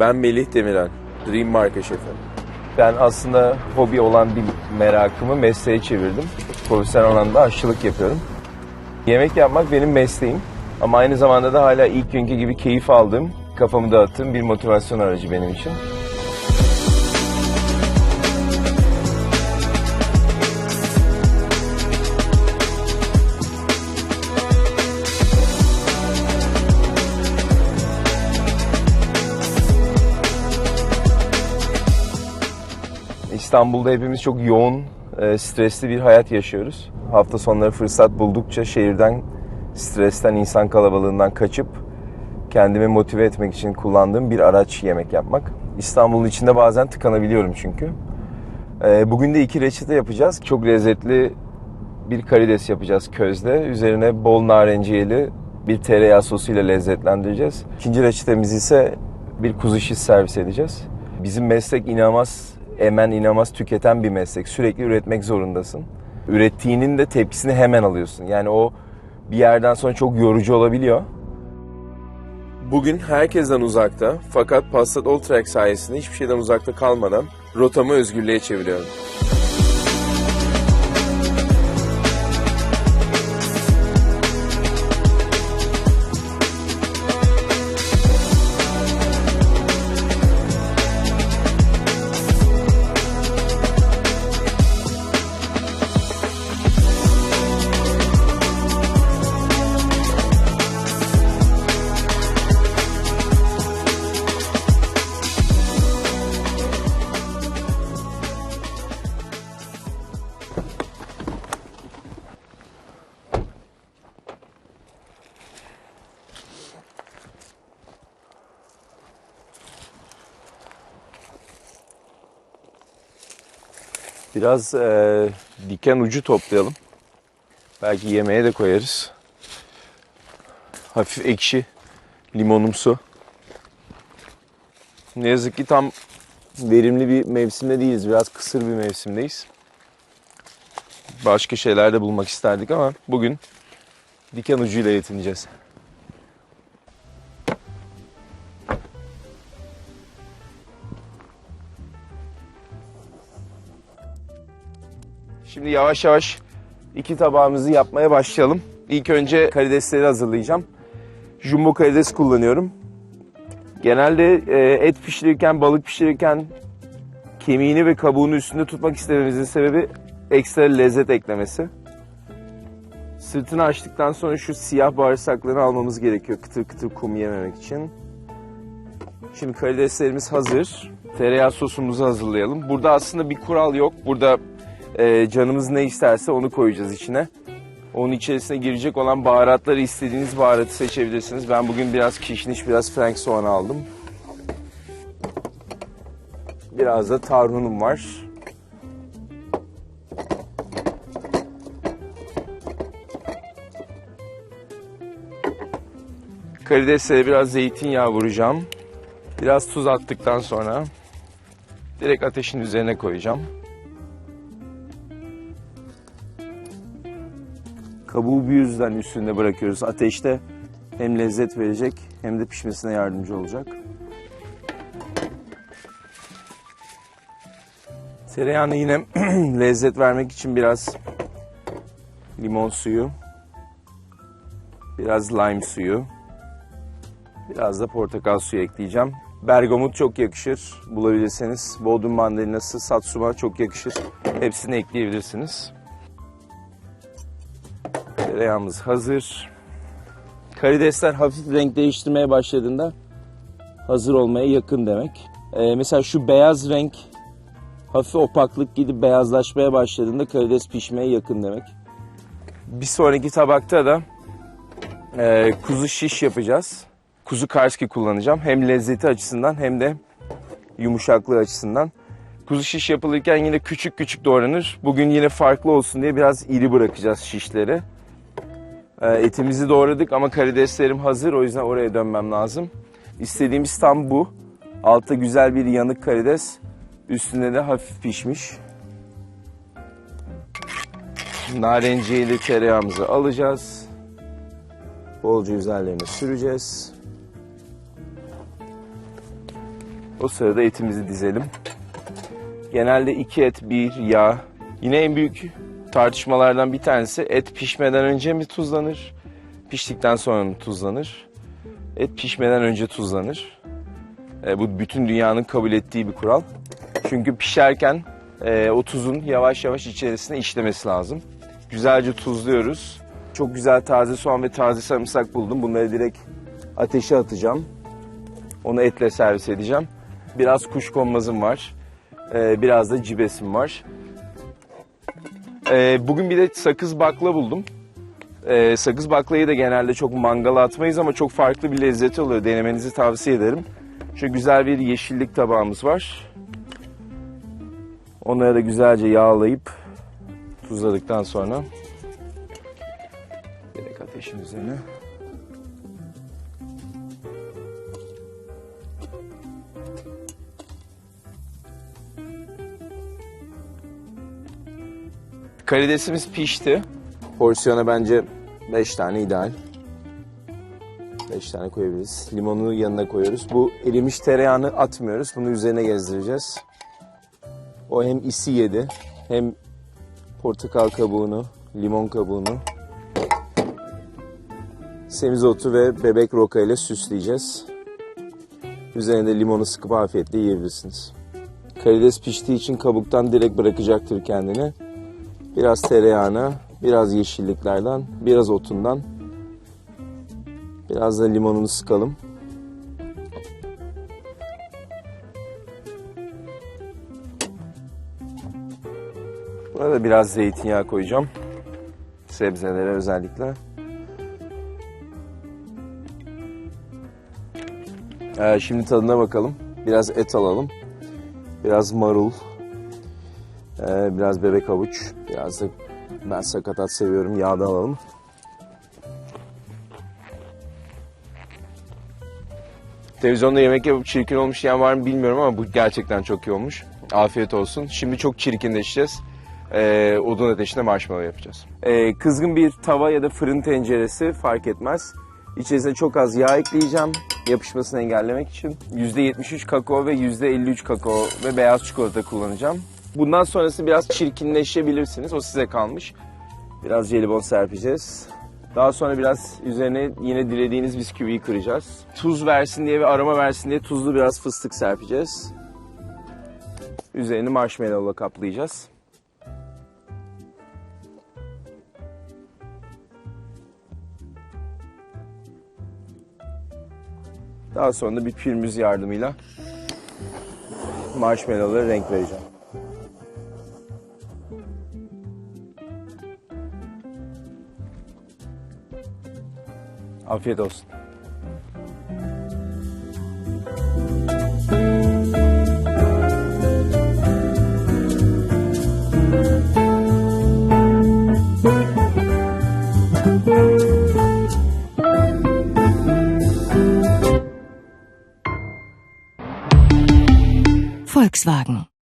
Ben Melih Demirel, Dream Marka Şefi. Ben aslında hobi olan bir merakımı mesleğe çevirdim. Profesyonel alanda aşçılık yapıyorum. Yemek yapmak benim mesleğim. Ama aynı zamanda da hala ilk günkü gibi keyif aldığım, kafamı dağıttığım bir motivasyon aracı benim için. İstanbul'da hepimiz çok yoğun, e, stresli bir hayat yaşıyoruz. Hafta sonları fırsat buldukça şehirden, stresten, insan kalabalığından kaçıp kendimi motive etmek için kullandığım bir araç yemek yapmak. İstanbul'un içinde bazen tıkanabiliyorum çünkü. E, Bugün de iki reçete yapacağız. Çok lezzetli bir karides yapacağız közde. Üzerine bol narenciyeli bir tereyağı sosuyla lezzetlendireceğiz. İkinci reçetemiz ise bir kuzu şiş servis edeceğiz. Bizim meslek inanılmaz emen, inanılmaz tüketen bir meslek. Sürekli üretmek zorundasın. Ürettiğinin de tepkisini hemen alıyorsun. Yani o bir yerden sonra çok yorucu olabiliyor. Bugün herkesten uzakta fakat Passat Alltrack sayesinde hiçbir şeyden uzakta kalmadan rotamı özgürlüğe çeviriyorum. Biraz e, diken ucu toplayalım. Belki yemeğe de koyarız. Hafif ekşi, limonumsu. Ne yazık ki tam verimli bir mevsimde değiliz. Biraz kısır bir mevsimdeyiz. Başka şeyler de bulmak isterdik ama bugün diken ucuyla yetineceğiz. Şimdi yavaş yavaş iki tabağımızı yapmaya başlayalım. İlk önce karidesleri hazırlayacağım. Jumbo karides kullanıyorum. Genelde e, et pişirirken, balık pişirirken kemiğini ve kabuğunu üstünde tutmak istememizin sebebi ekstra lezzet eklemesi. Sırtını açtıktan sonra şu siyah bağırsaklarını almamız gerekiyor kıtır kıtır kum yememek için. Şimdi karideslerimiz hazır. Tereyağı sosumuzu hazırlayalım. Burada aslında bir kural yok. Burada e, canımız ne isterse onu koyacağız içine. Onun içerisine girecek olan baharatları istediğiniz baharatı seçebilirsiniz. Ben bugün biraz kişniş, biraz frank soğan aldım. Biraz da tarhunum var. Karideslere biraz zeytinyağı vuracağım. Biraz tuz attıktan sonra direkt ateşin üzerine koyacağım. Kabuğu bu yüzden üstünde bırakıyoruz. Ateşte hem lezzet verecek hem de pişmesine yardımcı olacak. Tereyağına yine lezzet vermek için biraz limon suyu, biraz lime suyu, biraz da portakal suyu ekleyeceğim. Bergamot çok yakışır bulabilirseniz. Bodrum mandalinası, satsuma çok yakışır. Hepsini ekleyebilirsiniz. Tereyağımız hazır. Karidesler hafif renk değiştirmeye başladığında hazır olmaya yakın demek. Ee, mesela şu beyaz renk hafif opaklık gidip beyazlaşmaya başladığında karides pişmeye yakın demek. Bir sonraki tabakta da e, kuzu şiş yapacağız. Kuzu karski kullanacağım. Hem lezzeti açısından hem de yumuşaklığı açısından. Kuzu şiş yapılırken yine küçük küçük doğranır. Bugün yine farklı olsun diye biraz iri bırakacağız şişleri. Ee, etimizi doğradık ama karideslerim hazır o yüzden oraya dönmem lazım. İstediğimiz tam bu. Altta güzel bir yanık karides. Üstünde de hafif pişmiş. Narenciyeli tereyağımızı alacağız. Bolca üzerlerine süreceğiz. O sırada etimizi dizelim. Genelde iki et, bir yağ. Yine en büyük tartışmalardan bir tanesi et pişmeden önce mi tuzlanır, piştikten sonra mı tuzlanır? Et pişmeden önce tuzlanır. E, bu bütün dünyanın kabul ettiği bir kural. Çünkü pişerken e, o tuzun yavaş yavaş içerisine işlemesi lazım. Güzelce tuzluyoruz. Çok güzel taze soğan ve taze sarımsak buldum. Bunları direkt ateşe atacağım. Onu etle servis edeceğim. Biraz kuşkonmazım var. E, biraz da cibesim var. E, bugün bir de sakız bakla buldum. E, sakız baklayı da genelde çok mangala atmayız ama çok farklı bir lezzeti oluyor. Denemenizi tavsiye ederim. Şu güzel bir yeşillik tabağımız var. Onları da güzelce yağlayıp tuzladıktan sonra direkt ateşin üzerine. Karidesimiz pişti. Porsiyona bence 5 tane ideal. 5 tane koyabiliriz. Limonu yanına koyuyoruz. Bu erimiş tereyağını atmıyoruz. Bunu üzerine gezdireceğiz. O hem isi yedi hem portakal kabuğunu, limon kabuğunu, semizotu ve bebek roka ile süsleyeceğiz. Üzerine de limonu sıkıp afiyetle yiyebilirsiniz. Karides piştiği için kabuktan direkt bırakacaktır kendini. Biraz tereyağına, biraz yeşilliklerden, biraz otundan, biraz da limonunu sıkalım. Buna da biraz zeytinyağı koyacağım. Sebzelere özellikle. Ee, şimdi tadına bakalım. Biraz et alalım. Biraz marul. Ee, biraz bebek havuç. Biraz da ben sakatat seviyorum. Yağda alalım. Televizyonda yemek yapıp çirkin olmuş diyen var mı bilmiyorum ama bu gerçekten çok iyi olmuş. Afiyet olsun. Şimdi çok çirkinleşeceğiz. Ee, odun ateşinde marshmallow yapacağız. Ee, kızgın bir tava ya da fırın tenceresi fark etmez. İçerisine çok az yağ ekleyeceğim yapışmasını engellemek için. %73 kakao ve %53 kakao ve beyaz çikolata kullanacağım. Bundan sonrası biraz çirkinleşebilirsiniz. O size kalmış. Biraz jelibon serpeceğiz. Daha sonra biraz üzerine yine dilediğiniz bisküviyi kıracağız. Tuz versin diye ve aroma versin diye tuzlu biraz fıstık serpeceğiz. Üzerini marshmallow'la kaplayacağız. Daha sonra da bir pürmüz yardımıyla marshmallow'lara renk vereceğim. Afiyet olsun. Volkswagen